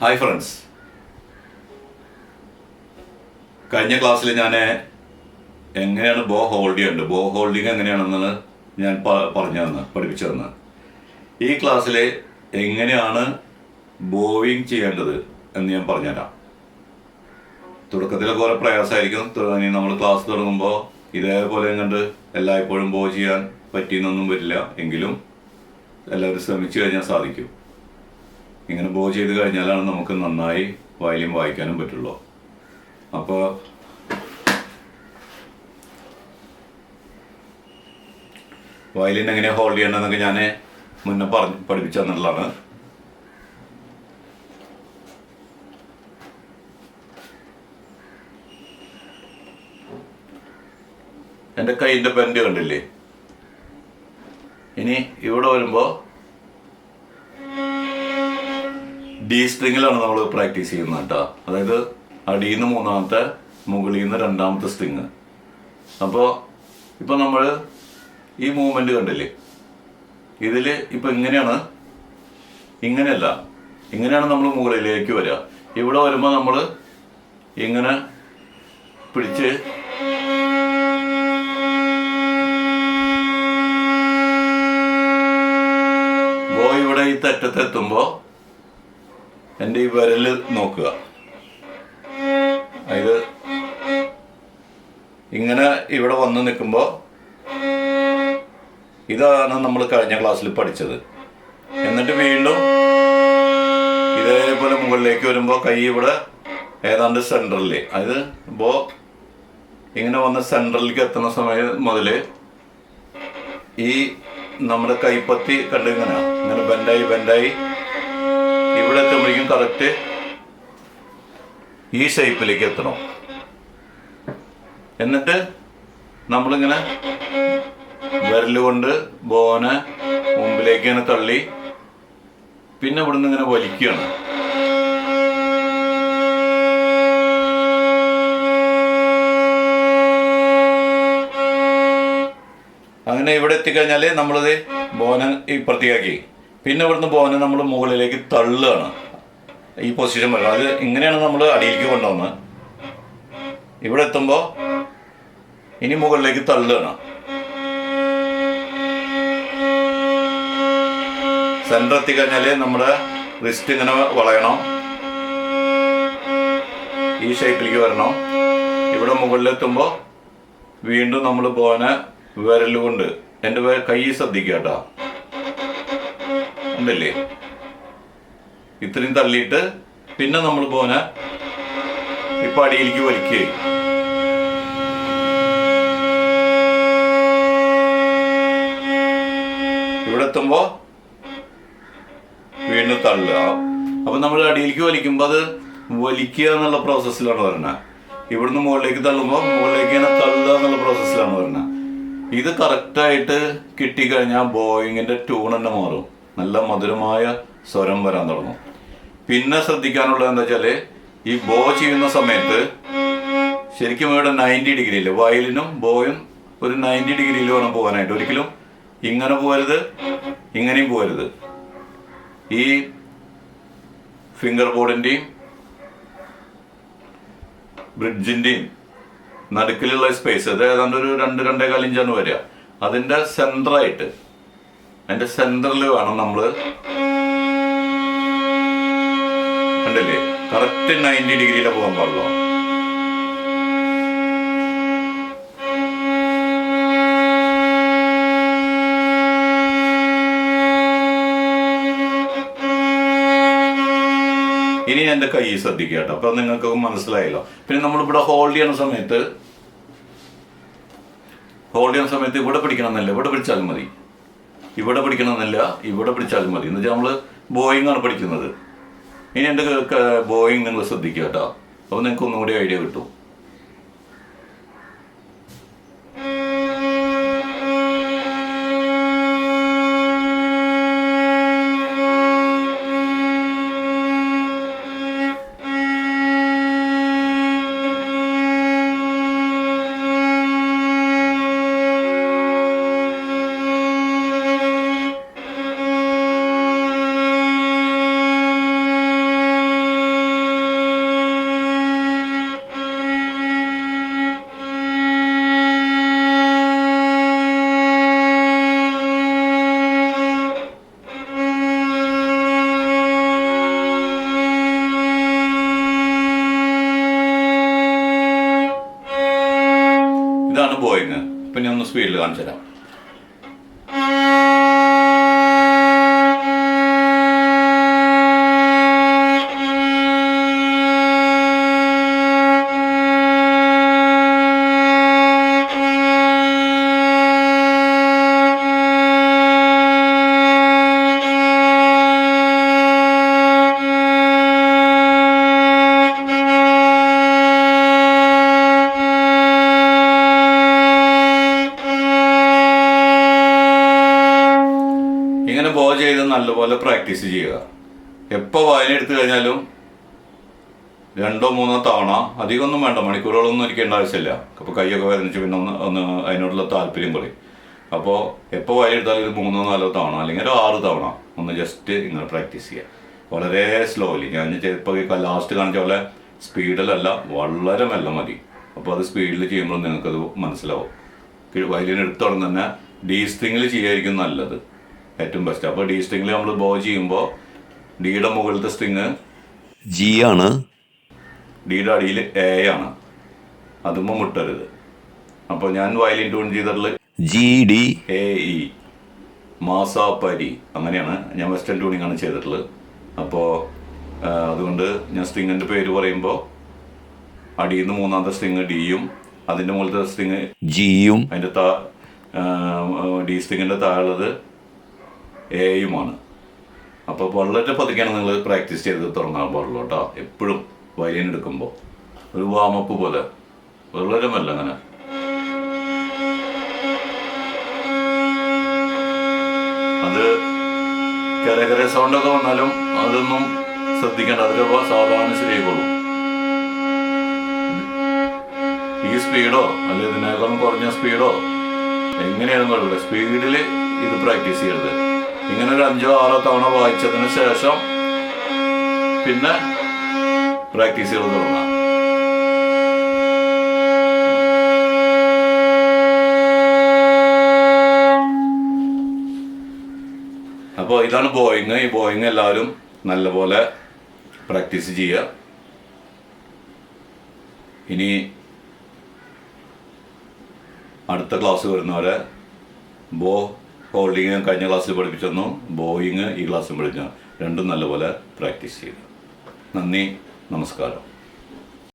Hi friends കഴിഞ്ഞ ക്ലാസ്സിൽ ഞാൻ എങ്ങനെയാണ് ബോ ഹോൾഡ് ചെയ്യേണ്ടത്? ബോ ഹോൾഡിംഗ് എങ്ങനെയാണെന്നാണ് ഞാൻ പറഞ്ഞു തന്ന് പഠിപ്പിച്ചു തന്ന് ഈ ക്ലാസ്സിൽ എങ്ങനെയാണ് ബോയിങ് ചെയ്യേണ്ടത് എന്ന് ഞാൻ പറഞ്ഞുതരാം തുടക്കത്തിലൊക്കെ കുറെ പ്രയാസമായിരിക്കും. ഇനി നമ്മൾ ക്ലാസ് തുടങ്ങുമ്പോൾ ഇതേപോലെ കണ്ട് എല്ലായ്പ്പോഴും ബോ ചെയ്യാൻ പറ്റിയെന്നൊന്നും വരില്ല. എങ്കിലും എല്ലാവരും ശ്രമിച്ചു കഴിഞ്ഞാൽ സാധിക്കും. ഇങ്ങനെ ബോ ചെയ്ത് കഴിഞ്ഞാലാണ് നമുക്ക് നന്നായി വയലിൻ വായിക്കാനും പറ്റുള്ളൂ. അപ്പോൾ വയലിൻ എങ്ങനെ ഹോൾഡ് ചെയ്യണമെന്നൊക്കെ ഞാൻ മുന്നേ പറഞ്ഞ് പഠിപ്പിച്ചു തന്നിട്ടുള്ളതാണ്. എന്റെ കൈയിന്റെ ബെൻഡ് കണ്ടില്ലേ? ഇനി ഇവിടെ വരുമ്പോൾ ഡി സ്ട്രിങ്ങിലാണ് നമ്മൾ പ്രാക്ടീസ് ചെയ്യുന്നത് കേട്ടോ. അതായത് അടിയിൽ നിന്ന് മൂന്നാമത്തെ മുകളിൽ നിന്ന് രണ്ടാമത്തെ സ്ട്രിങ്. അപ്പോൾ ഇപ്പോൾ നമ്മൾ ഈ മൂവ്മെന്റ് കണ്ടില്ലേ? ഇതിൽ ഇപ്പം ഇങ്ങനെയാണ്. ഇങ്ങനെയല്ല. ഇങ്ങനെയാണ് നമ്മൾ മുകളിലേക്ക് വരിക ഇവിടെ വരുമ്പോൾ നമ്മൾ ഇങ്ങനെ പിടിച്ച് ബോ ഇവിടെ ഈ തെറ്റത്തെത്തുമ്പോൾ എന്റെ ഈ വിരൽ നോക്കുക. അതായത് ഇങ്ങനെ ഇവിടെ വന്ന് നിൽക്കുമ്പോൾ ഇതാണ് നമ്മൾ കഴിഞ്ഞ ക്ലാസ്സിൽ പഠിച്ചത്. എന്നിട്ട് വീണ്ടും ഇതേപോലെ മുകളിലേക്ക് വരുമ്പോൾ കൈ ഇവിടെ ഏതാണ്ട് സെൻട്രലിൽ അതായത് ഇപ്പോൾ ഇങ്ങനെ വന്ന് സെൻട്രലിലേക്ക് എത്തുന്ന സമയം മുതൽ ഈ നമ്മുടെ കൈപ്പത്തി കണ്ടിങ്ങനെ ഇങ്ങനെ ബെൻഡായി ബെൻഡായി ഇവിടെ എത്തുമ്പോഴേക്കും കറക്റ്റ് ഈ ഷേപ്പിലേക്ക് എത്തണം. എന്നിട്ട് നമ്മളിങ്ങനെ വിരലുകൊണ്ട് ബോനെ മുമ്പിലേക്ക് ഇങ്ങനെ തള്ളി പിന്നെ ഇവിടുന്ന് ഇങ്ങനെ വലിക്കുകയാണ്. അങ്ങനെ ഇവിടെ എത്തിക്കഴിഞ്ഞാൽ നമ്മളിത് ഈ ഇപ്പുറത്തേക്കാക്കി പിന്നെ ഇവിടുന്ന് ബോനെ നമ്മൾ മുകളിലേക്ക് തള്ളുകയാണ്. ഈ പൊസിഷൻ വരണം അത് ഇങ്ങനെയാണ് നമ്മൾ അടിയിലേക്ക് കൊണ്ടുവന്നത് ഇവിടെ എത്തുമ്പോൾ ഇനി മുകളിലേക്ക് തള്ളുകയാണ്. സെന്റർ എത്തിക്കഴിഞ്ഞാൽ നമ്മുടെ റിസ്റ്റ് ഇങ്ങനെ വളയണം. ഈ ഷേപ്പിലേക്ക് വരണം. ഇവിടെ മുകളിലെത്തുമ്പോൾ വീണ്ടും നമ്മൾ പോനെ വിരലുകൊണ്ട്. എന്റെ കൈ ശ്രദ്ധിക്കുക കേട്ടോ. ഉണ്ടല്ലേ? ഇത്രയും തള്ളിയിട്ട് പിന്നെ നമ്മൾ പോന ഇപ്പൊ അടിയിലേക്ക് വലിക്കുകയും ഇവിടെ എത്തുമ്പോ വീണ്ടും തള്ളുക. അപ്പൊ നമ്മൾ അടിയിലേക്ക് വലിക്കുമ്പോ അത് വലിക്കുക എന്നുള്ള പ്രോസസ്സിലാണ് വരണ. ഇവിടുന്ന് മുകളിലേക്ക് തള്ളുമ്പോൾ മുകളിലേക്ക് ഇങ്ങനെ തള്ളുക എന്നുള്ള പ്രോസസ്സിലാണ് വരണ. ഇത് കറക്റ്റായിട്ട് കിട്ടിക്കഴിഞ്ഞാൽ ബോയിങ്ങിന്റെ ട്യൂൺ തന്നെ മാറും. നല്ല മധുരമായ സ്വരം വരാൻ തുടങ്ങും. പിന്നെ ശ്രദ്ധിക്കാനുള്ളത് എന്താ വെച്ചാൽ ഈ ബോ ചെയ്യുന്ന സമയത്ത് ശരിക്കും ഇവിടെ നയന്റി ഡിഗ്രിയിൽ വയലിനും ബോയും ഒരു നയന്റി ഡിഗ്രിയിൽ വേണം പോകാനായിട്ട്. ഒരിക്കലും ഇങ്ങനെ പോകരുത് ഇങ്ങനെയും പോകരുത്. ഈ ഫിംഗർ ബോർഡിന്റെയും ബ്രിഡ്ജിന്റെയും നടുക്കിലുള്ള സ്പേസ് അത് ഏതാണ്ട് ഒരു രണ്ട് രണ്ടേ ഇഞ്ചാണ് വരിക. അതിന്റെ സെന്ററായിട്ട് അതിന്റെ സെന്ററിൽ വേണം നമ്മൾ കണ്ടല്ലേ? കറക്റ്റ് നയന്റി ഡിഗ്രിയിലെ പോകാൻ പാടുള്ളൂ. ഇനി എന്റെ കൈ ശ്രദ്ധിക്കുക കേട്ടോ. അപ്പൊ നിങ്ങൾക്ക് മനസ്സിലായല്ലോ. പിന്നെ നമ്മളിവിടെ ഹോൾഡ് ചെയ്യുന്ന സമയത്ത് ഹോൾഡ് ചെയ്യുന്ന സമയത്ത് ഇവിടെ പിടിക്കണമെന്നല്ല ഇവിടെ പിടിച്ചാലും മതി. ഇവിടെ പഠിക്കണമെന്നല്ല ഇവിടെ പഠിച്ചാലും മതി. എന്ന് വെച്ചാൽ നമ്മൾ ബോയിങ് ആണ് പഠിക്കുന്നത്. ഇനി എന്റെ ബോയിങ് നിങ്ങൾ ശ്രദ്ധിക്കുക കേട്ടോ. അപ്പോൾ നിങ്ങൾക്ക് ഒന്നും കൂടി ഐഡിയ കിട്ടും. ഇതാണ് ബോയിങ് ഇപ്പം ഞാൻ ഒന്ന് സ്പീഡിൽ കാണിച്ചു തരാം ചെയ്ത് നല്ലപോലെ പ്രാക്ടീസ് ചെയ്യുക. എപ്പോൾ വായന എടുത്തു കഴിഞ്ഞാലും രണ്ടോ മൂന്നോ തവണ അധികമൊന്നും വേണ്ട മണിക്കൂറുകളൊന്നും ഇരിക്കേണ്ട ആവശ്യമില്ല. അപ്പോൾ കൈയൊക്കെ വേദനിച്ച് പിന്നെ ഒന്ന് ഒന്ന് അതിനോടുള്ള താല്പര്യം പറയും അപ്പോൾ എപ്പോൾ വായന എടുത്താലും ഇത് മൂന്നോ നാലോ തവണ അല്ലെങ്കിൽ ഒരു ആറ് തവണ ഒന്ന് ജസ്റ്റ് ഇങ്ങനെ പ്രാക്ടീസ് ചെയ്യുക. വളരെ സ്ലോലി ഞാൻ ചിലപ്പോൾ ലാസ്റ്റ് കാണിച്ച പോലെ സ്പീഡിലല്ല വളരെ മെല്ലെ മതി. അപ്പോൾ അത് സ്പീഡിൽ ചെയ്യുമ്പോൾ നിങ്ങൾക്കത് മനസ്സിലാവും. വയലിൻ എടുത്തോളം തന്നെ ഡീസ്തിങ്ങിൽ ചെയ്യായിരിക്കും നല്ലത്. ഏറ്റവും ബെസ്റ്റ് അപ്പോൾ ഡി സ്ട്രിങ്ങിൽ നമ്മൾ ബോ ചെയ്യുമ്പോൾ ഡിയുടെ മുകളിലത്തെ സ്ട്രിങ് ജി ആണ്. ഡിയുടെ അടിയിൽ എ ആണ്. അതുമ്പോൾ മുട്ടരുത്. അപ്പോൾ ഞാൻ വയലിൻ ട്യൂൺ ചെയ്തിട്ടുള്ള ജി ഡി എ ഇ മാസ പരി അങ്ങനെയാണ് ഞാൻ വെസ്റ്റേൺ ട്യൂണിംഗ് ആണ് ചെയ്തിട്ടുള്ളത്. അപ്പോൾ അതുകൊണ്ട് ഞാൻ സ്ട്രിങ്ങിന്റെ പേര് പറയുമ്പോൾ അടിയിൽ നിന്ന് മൂന്നാമത്തെ സ്ട്രിങ് ഡിയും അതിന്റെ മുകളിലത്തെ സ്ട്രിങ് ജിയും അതിന്റെ താ ഡി സ്ട്രിങ്ങിന്റെ താഴെയുള്ളത് എയുമാണ് അപ്പോൾ വളരെ പതുക്കെയാണ് നിങ്ങൾ പ്രാക്ടീസ് ചെയ്ത് തുടങ്ങാൻ പാടുള്ളൂ കേട്ടോ. എപ്പോഴും വയലിൻ എടുക്കുമ്പോൾ ഒരു വാമപ്പ് പോലെ. വളരെ മല്ല അങ്ങനെ. അത് കരകര സൗണ്ടൊക്കെ വന്നാലും അതൊന്നും ശ്രദ്ധിക്കേണ്ട. അതിലപ്പോൾ സാധാരണ ശരിയായിക്കോളും. ഈ സ്പീഡോ അല്ലെങ്കിൽ ഇതിനേക്കാളും കുറഞ്ഞ സ്പീഡോ എങ്ങനെയാണെന്ന് കുഴപ്പമില്ല സ്പീഡിൽ ഇത് പ്രാക്ടീസ് ചെയ്യരുത്. ഇങ്ങനെ ഒരു അഞ്ചോ ആറോ തവണ വായിച്ചതിന് ശേഷം പിന്നെ പ്രാക്ടീസ് ചെയ്ത് തുടങ്ങാം. അപ്പോൾ ഇതാണ് ബോയിങ്. ഈ ബോയിങ് എല്ലാവരും നല്ലപോലെ പ്രാക്ടീസ് ചെയ്യുക. ഇനി അടുത്ത ക്ലാസ് വരുന്നവരെ ബോ ഹോൾഡിങ് കഴിഞ്ഞ ക്ലാസ്സിൽ പഠിപ്പിച്ചു തന്നു ബോയിങ് ഈ ക്ലാസ്സിൽ പഠിച്ചു രണ്ടും നല്ലപോലെ പ്രാക്ടീസ് ചെയ്യുക നന്ദി. നമസ്കാരം.